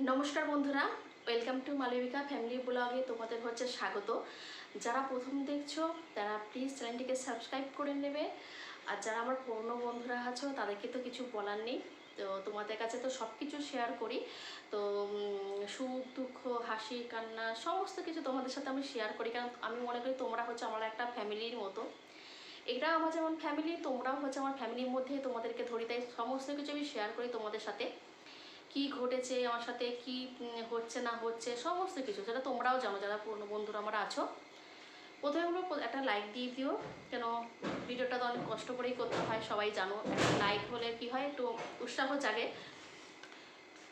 নমস্কার বন্ধুরা welcome to Malavika family ব্লগে তোমাদের হচ্ছে স্বাগত। যারা প্রথম দেখছ, তারা প্লিজ চ্যানেলটিকে সাবস্ক্রাইব করে নেবে। আর যারা আমার পুরনো বন্ধুরা আছো, তাদেরকে তো কিছু বলার নেই। তো তোমাদের কাছে তো সব কিছু শেয়ার করি। তো সুখ, দুঃখ, হাসি, কান্না, সমস্ত কিছু তোমাদের সাথে আমি শেয়ার করি। কারণ আমি মনে করি তোমরা হচ্ছে আমার একটা ফ্যামিলির মতো। এটা আমার যেমন ফ্যামিলি তোমরাও হচ্ছে আমার ফ্যামিলির মধ্যে তোমাদেরকে ধরি। তাই সমস্ত কিছু আমি শেয়ার করি তোমাদের সাথে। কি ঘটেছে, আমার সাথে কি হচ্ছে না হচ্ছে, সমস্ত কিছু। সেটা তোমরাও জানো, যারা পুরনো বন্ধুরা আমার আছো। প্রথমে হলো একটা লাইক দিয়ে দিও। কেন, ভিডিওটা তো অনেক কষ্ট করেই করতে হয়, সবাই জানো। একটা লাইক হলে কি হয়, একটু উৎসাহ জাগে।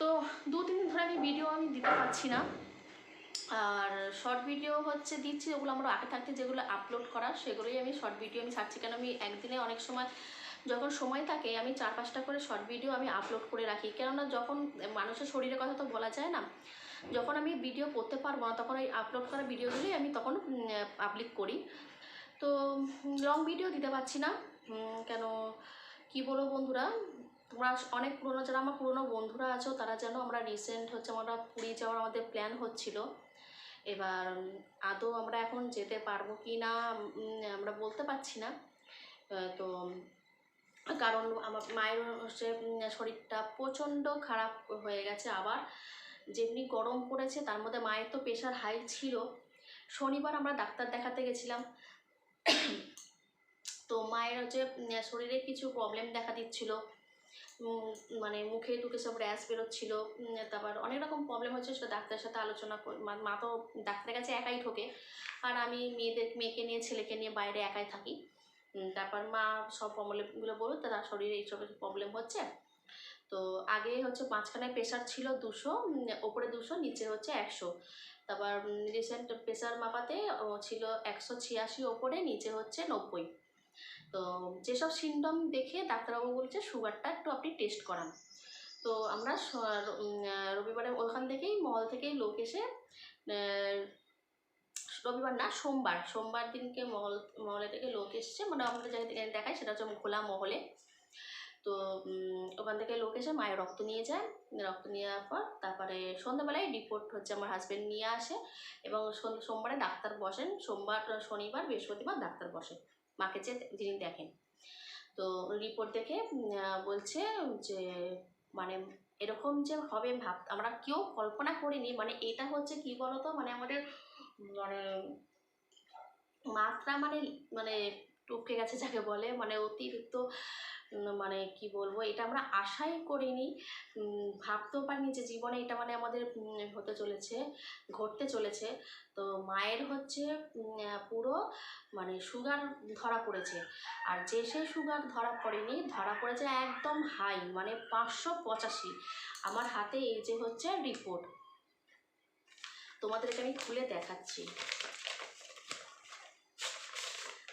তো দু, তিন দিন ধরে আমি ভিডিও আমি দিতে পারছি না। আর শর্ট ভিডিও হচ্ছে দিচ্ছি ওগুলো আমার আগে থাকতে যেগুলো আপলোড করা, সেগুলোই আমি শর্ট ভিডিও আমি ছাড়ছি। কেন, আমি একদিনে অনেক সময় যখন সময় থাকে, আমি চার পাঁচটা করে শর্ট ভিডিও আমি আপলোড করে রাখি। কেননা যখন মানুষের শরীরের কথা তো বলা যায় না, যখন আমি ভিডিও করতে পারব না, তখন ওই আপলোড করা ভিডিওগুলোই আমি তখন পাবলিক করি। তো লং ভিডিও দিতে পারছি না। কেন, কি বলব বন্ধুরা? তোমরা অনেক পুরনো, যারা আমার পুরনো বন্ধুরা আছো, তারা যেন আমরা রিসেন্ট হচ্ছে আমরা পুরী যাওয়ার আমাদের প্ল্যান হচ্ছিল। এবার, আদৌ আমরা এখন যেতে পারব কি না আমরা বলতে পারছি না। তো কারণ আমার মায়ের হচ্ছে শরীরটা প্রচণ্ড খারাপ হয়ে গেছে আবার। যেমনি গরম পড়েছে, তার মধ্যে মায়ের তো প্রেশার হাই ছিল। শনিবার আমরা ডাক্তার দেখাতে গেছিলাম। তো মায়ের হচ্ছে শরীরে কিছু প্রবলেম দেখা দিচ্ছিল। মানে মুখে টুকে সব র্যাশ বেরোচ্ছিল। তারপর অনেক রকম প্রবলেম হচ্ছে, সেটা ডাক্তারের সাথে আলোচনা মা- তো ডাক্তারের কাছে একাই ঢোকে। আর আমি মেয়েদের, মেয়েকে নিয়ে, ছেলেকে নিয়ে বাইরে একাই থাকি। তারপর মা সব প্রবলেমগুলো বলল তার শরীরে এইসব প্রবলেম হচ্ছে। তো আগে হচ্ছে মাঝখানে প্রেশার ছিল দুশো ওপরে দুশো, নিচে হচ্ছে একশো। তারপর রিসেন্ট প্রেশার মাপাতে ছিল একশো ছিয়াশি ওপরে, নিচে হচ্ছে নব্বই। তো যেসব সিমটম দেখে ডাক্তারবাবু বলছে সুগারটা একটু আপনি টেস্ট করান। তো আমরা রবিবারে ওখান থেকেই মহল থেকেই লোক এসে রবিবার না, সোমবার। সোমবার দিনকে মহল, মহলে থেকে লোক এসছে মানে আমাদের জায়গা দেখায় সেটা হচ্ছে খোলা মহলে। তো ওখান থেকে লোক এসে মায়ের রক্ত নিয়ে যায়। রক্ত নিয়ে যাওয়ার পর তারপরে সন্ধ্যাবেলায় রিপোর্ট হচ্ছে আমার হাজব্যান্ড নিয়ে আসে এবং সোমবারে ডাক্তার বসেন। সোমবার, শনিবার, বৃহস্পতিবার ডাক্তার বসে। মাকে যে যিনি দেখেন। তো রিপোর্ট দেখে বলছে যে মানে এরকম যে হবে ভাব, আমরা কেউ কল্পনা করিনি। মানে এটা হচ্ছে কি বলতো? মানে আমাদের মানে মাত্রা মানে মানে টপকে গেছে যাকে বলে মানে অতিরিক্ত মানে কি বলব, এটা আমরা আশাই করিনি। ভাবতেও পারিনি যে জীবনে এটা মানে আমাদের হতে চলেছে, ঘটতে চলেছে। তো মায়ের হচ্ছে পুরো মানে সুগার ধরা পড়েছে। আর যে সেই সুগার ধরা পড়েনি, ধরা পড়েছে একদম হাই মানে পাঁচশো পঁচাশি। আমার হাতে এই যে হচ্ছে রিপোর্ট তোমাদেরকে আমি খুলে দেখাচ্ছি।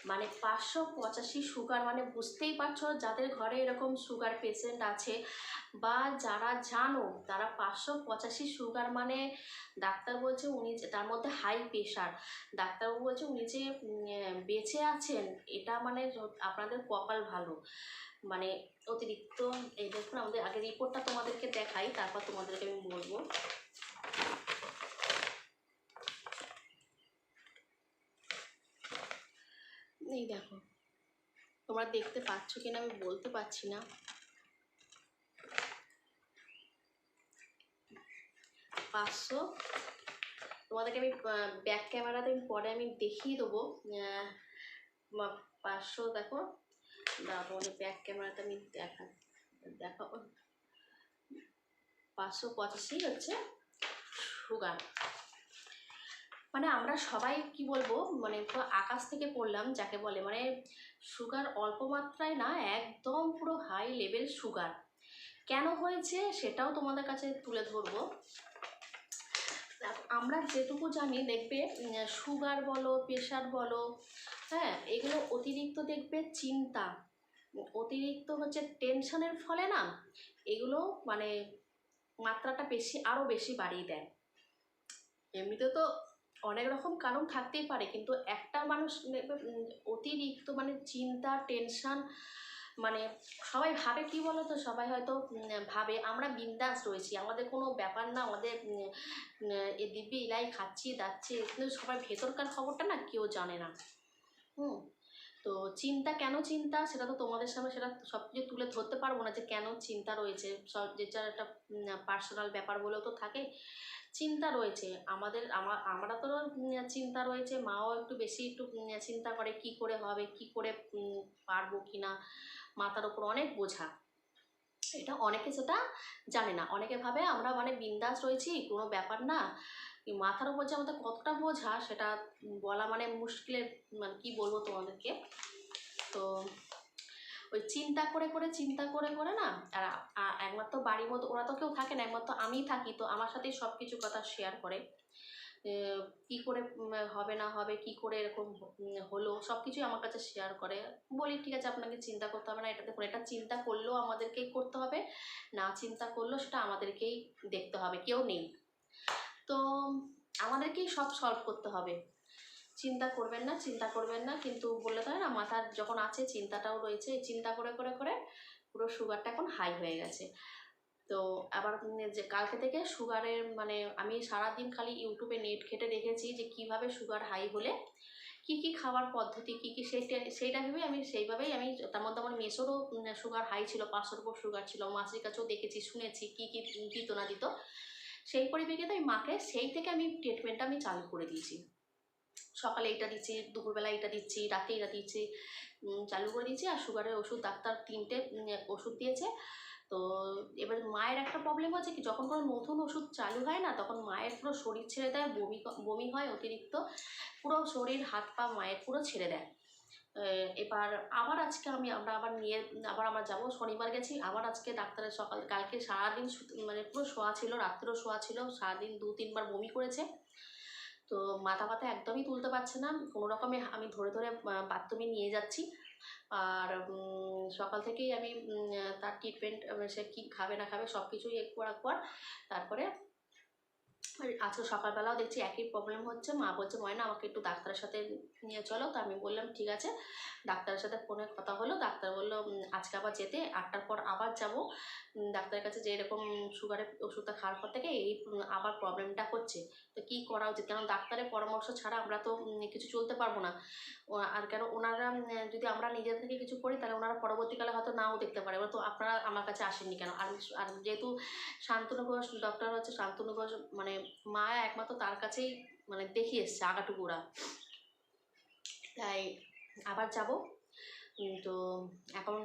মানে পাঁচশো পঁচাশি সুগার মানে বুঝতেই পারছ যাদের ঘরে এরকম সুগার পেশেন্ট আছে বা যারা জানো তারা পাঁচশো পঁচাশি সুগার মানে ডাক্তার বলছে উনি যে তার মধ্যে হাই প্রেশার ডাক্তারবাবু বলছে উনি যে বেঁচে আছেন এটা মানে আপনাদের কপাল ভালো। মানে অতিরিক্ত, এই দেখুন আমাদের আগে রিপোর্টটা তোমাদেরকে দেখাই, তারপর তোমাদেরকে আমি বলব। এই দেখো। তোমরা দেখতে পাচ্ছ কিনা আমি বলতে পারছি না। পাঁচশো। তোমাদেরকে আমি ব্যাক ক্যামেরাতে আমি পরে আমি দেখিয়ে দেবো। পাঁচশো দেখো। তোমাদের ব্যাক ক্যামেরাতে আমি দেখা, দেখাবো। পাঁচশো পঁচাশি হচ্ছে সুগার। মানে আমরা সবাই কি বলব মানে আকাশ থেকে পড়লাম যাকে বলে মানে সুগার অল্প মাত্রায় না, একদম পুরো হাই লেভেল সুগার কেন হয়েছে সেটাও তোমাদের কাছে তুলে ধরবো। আমরা যেটুকু জানি, দেখবে সুগার বলো প্রেশার বলো হ্যাঁ এগুলো অতিরিক্ত দেখবে চিন্তা। অতিরিক্ত হচ্ছে টেনশনের ফলে না, এগুলো মানে মাত্রাটা বেশি আরও বেশি বাড়িয়ে দেয়। এমনিতে তো অনেক রকম কারণ থাকতেই পারে, কিন্তু একটা মানুষ অতিরিক্ত মানে চিন্তা টেনশান মানে সবাই ভাবে কি বলো তো সবাই হয়তো ভাবে আমরা বিন্দাস রয়েছি, আমাদের কোনো ব্যাপার না, আমাদের এ দিব্যি ইলাই খাচ্ছি, দাচ্ছি, কিন্তু সবাই ভেতরকার খবরটা না কেউ জানে না। হুম? তো চিন্তা কেন চিন্তা? সেটা তো তোমাদের সামনে সেটা সব কিছু তুলে ধরতে পারব না যে কেন চিন্তা রয়েছে। সব যে যার একটা পার্সোনাল ব্যাপার বলেও তো থাকে, চিন্তা রয়েছে। আমাদের, আমা- আমরা তো চিন্তা রয়েছে, মাও একটু বেশি একটু চিন্তা করে কি করে হবে, কি করে পারব কি না, মাথার ওপর অনেক বোঝা। এটা অনেকে সেটা জানে না। অনেকে ভাবে আমরা মানে বিন্দাস রয়েছি, কোনো ব্যাপার না। মাথার ওপর যে আমাদের কতটা বোঝা সেটা বলা মানে মুশকিলের মানে কি বলব তোমাদেরকে? তো ওই চিন্তা করে করে, চিন্তা করে করে না, আর একমাত্র বাড়ির মতো, ওরা তো কেউ থাকে না, একমাত্র আমিই থাকি, তো আমার সাথেই সব কিছু কথা শেয়ার করে। কি করে হবে না হবে, কি করে এরকম হলো সব কিছুই আমার কাছে শেয়ার করে। বলি, ঠিক আছে, আপনাকে চিন্তা করতে হবে না এটা দেখুন এটা চিন্তা করলেও আমাদেরকেই করতে হবে, না চিন্তা করলেও সেটা আমাদেরকেই দেখতে হবে, কেউ নেই। তো আমাদেরকেই সব সলভ করতে হবে। চিন্তা করবেন না, চিন্তা করবেন না, কিন্তু বললে তো হয় না, মাথার যখন আছে চিন্তাটাও রয়েছে, চিন্তা করে করে করে পুরো সুগারটা এখন হাই হয়ে গেছে। তো আবার যে কালকে থেকে সুগারের মানে আমি সারাদিন খালি ইউটিউবে নেট খেটে দেখেছি যে কীভাবে সুগার হাই হলে কি কি খাওয়ার পদ্ধতি, কি কি সেইটা সেইটা ভেবে আমি সেইভাবেই আমি তার মধ্যে আমার মেসোরও সুগার হাই ছিল পাঁচশোর উপর সুগার ছিল, মাসির কাছেও দেখেছি, শুনেছি, কি কি দিত না দিত। সেই পরিপ্রেক্ষিতে আমি মাকে সেই থেকে আমি ট্রিটমেন্টটা আমি চালু করে দিয়েছি। সকালে এটা দিচ্ছি, দুপুরবেলা এটা দিচ্ছি, রাতে এটা দিচ্ছি চালু করে দিয়েছি আর সুগারের ওষুধ ডাক্তার তিনটে ওষুধ দিয়েছে। তো এবার মায়ের একটা প্রবলেম হচ্ছে কি, যখন কোনো নতুন ওষুধ চালু হয় না, তখন মায়ের পুরো শরীর ছেড়ে দেয়, বমি বমি হয় অতিরিক্ত। পুরো শরীর হাত পা মায়ের পুরো ছেড়ে দেয়। এবার আবার আজকে আমি, আমরা আবার নিয়ে, আবার আমরা যাব। শনিবার গেছি, আবার আজকে ডাক্তারের সকাল, কালকে সারাদিন মানে পুরো শোয়া ছিল, রাত্রেও শোয়া ছিল, সারাদিন দু, তিনবার বমি করেছে। তো মাথা ব্যথা একদমই তুলতে পারছে না। কোনো রকমে আমি ধরে ধরে বাথরুমে নিয়ে যাচ্ছি। আর সকাল থেকেই আমি তার ট্রিটমেন্ট সে কী খাবে না খাবে সব কিছুই একবার একবার। তারপরে আজকে সকালবেলাও দেখছি একই প্রবলেম হচ্ছে। মা বলছে, ময়না, আমাকে একটু ডাক্তারের সাথে নিয়ে চলো। তো আমি বললাম, ঠিক আছে। ডাক্তারের সাথে ফোনে কথা হলো। ডাক্তার বলল আজকে আবার যেতে, আটটার পর আবার যাব। ডাক্তারের কাছে যে এরকম সুগারের ওষুধটা খাওয়ার পর থেকে এই আবার প্রবলেমটা হচ্ছে। তো কী করা উচিত? কারণ ডাক্তারের পরামর্শ ছাড়া আমরা তো কিছু চলতে পারব না। আর কেন ওনারা যদি আমরা নিজের থেকে কিছু করি, তাহলে ওনারা পরবর্তীকালে হয়তো নাও দেখতে পারে। তো আপনারা আমার কাছে আসেননি কেন? আর যেহেতু শান্তনু ঘোষ ডক্টর হচ্ছে, শান্তনু ঘোষ মানে মা একমাত্র তার কাছেই মানে দেখে এসছে, আগাটুকুরা। তাই আবার যাব। তো এখন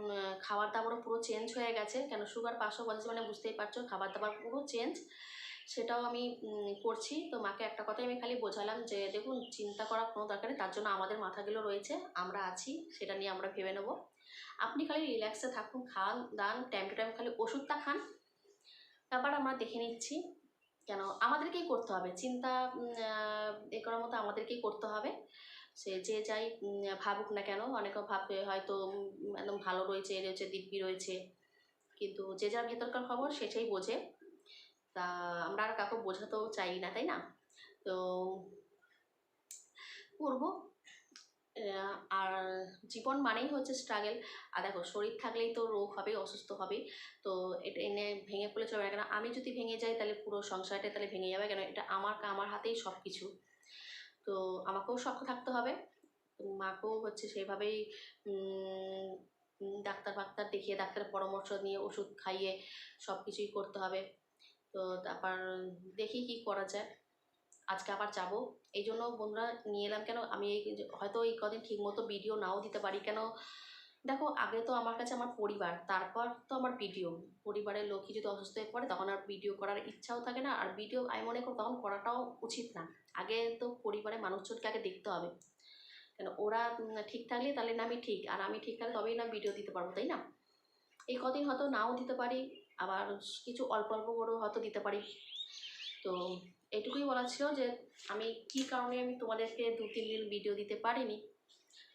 খাবার দাবারও পুরো চেঞ্জ হয়ে গেছে। কেন সুগার পাঁচশো পঁচাশি মানে বুঝতেই পারছ খাবার দাবার পুরো চেঞ্জ সেটাও আমি করছি। তো মাকে একটা কথাই আমি খালি বোঝালাম যে, দেখুন, চিন্তা করার কোনো দরকার নেই। তার জন্য আমাদের মাথাগুলো রয়েছে। আমরা আছি, সেটা নিয়ে আমরা ভেবে নেব। আপনি খালি রিল্যাক্সে থাকুন খান দান টাইম টু টাইম খালি ওষুধটা খান। তারপর আমরা দেখে নিচ্ছি। কেন? আমাদেরকেই করতে হবে। চিন্তা এ করার মতো আমাদেরকেই করতে হবে। সে যে যাই ভাবুক না কেন অনেকে ভাববে হয়তো একদম ভালো রয়েছে রয়েছে দিব্যি রয়েছে। কিন্তু যে যার ভেতরকার খবর সেটাই বোঝে। তা আমরা আর কাউকে বোঝাতেও চাই না, তাই না? তো, করব। আর জীবন মানেই হচ্ছে স্ট্রাগেল আর দেখো শরীর থাকলেই তো রোগ হবে অসুস্থ হবে তো এটা এনে ভেঙে পড়লে চলবে না। কেন আমি যদি ভেঙে যাই তাহলে পুরো সংসারটা তাহলে ভেঙে যাবে। কেন এটা আমার আমার হাতেই সব কিছু তো আমাকেও শক্ত থাকতে হবে। মাকেও হচ্ছে উম, ডাক্তার ফাক্তার দেখিয়ে ডাক্তারের পরামর্শ নিয়ে ওষুধ খাইয়ে সব কিছুই করতে হবে। তো তারপর দেখি কি করা যায়। আজকে আবার যাব। এই জন্য বন্ধুরা নিয়ে এলাম কেন? আমি এই হয়তো এই কদিন ঠিকমতো ভিডিও নাও দিতে পারি কেন? দেখো, আগে তো আমার কাছে আমার পরিবার, তারপর তো আমার ভিডিও পরিবারের লোকই যদি অসুস্থ হয়ে পড়ে, তখন আর ভিডিও করার ইচ্ছাও থাকে না। আর ভিডিও আমি মনে করি তখন করাটাও উচিত না। আগে তো পরিবারের মানুষজনকে আগে দেখতে হবে। কেন? ওরা ঠিক থাকলে তাহলে না আমি ঠিক, আর আমি ঠিক থাকলে তবেই না ভিডিও দিতে পারব, তাই না? এই কদিন হয়তো নাও দিতে পারি, আবার কিছু অল্প অল্প করেও হয়তো দিতে পারি। তো এটুকুই বলা ছিল যে আমি কি কারণে আমি তোমাদেরকে দু, তিন দিন ভিডিও দিতে পারিনি।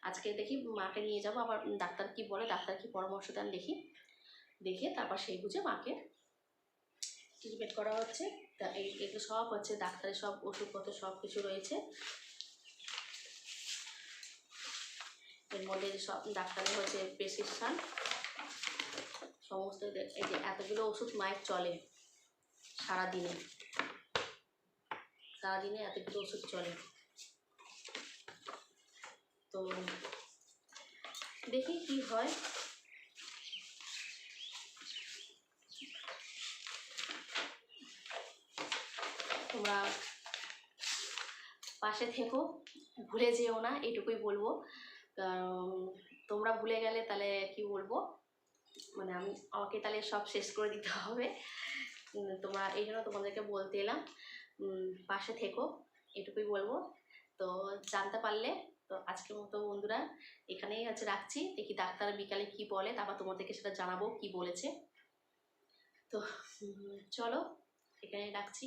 আজকে দেখি মাকে নিয়ে যাব, আবার ডাক্তার কি বলে, ডাক্তার কি পরামর্শ দেন দেখি। দেখে তারপর সেই বুঝে মাকে ট্রিটমেন্ট করা হচ্ছে। এগুলো সব হচ্ছে, ডাক্তারের সব ওষুধপত্র সব কিছু রয়েছে। এর মধ্যে সব ডাক্তারের হচ্ছে প্রেসক্রিপশান সমস্ত এতগুলো ওষুধ মায়ের চলে সারাদিনে। সারাদিনে এতগুলো ওষুধ চলে। তো দেখি কি হয়। তোমরা পাশে থেকো, ভুলে যেও না, এটুকুই বলব। তোমরা ভুলে গেলে তাহলে কি বলব? মানে আমি, আমাকে তাহলে সব শেষ করে দিতে হবে। তোমরা, এই জন্য তোমাদেরকে বলতে এলাম পাশে থেকো, এটুকুই বলব। তো জানতে পারলে, তো আজকের মতো বন্ধুরা এখানেই আছে রাখছি। দেখি ডাক্তার বিকালে কি বলে, তারপর তোমাদেরকে সেটা জানাব কি বলেছে। তো চলো এখানে রাখছি।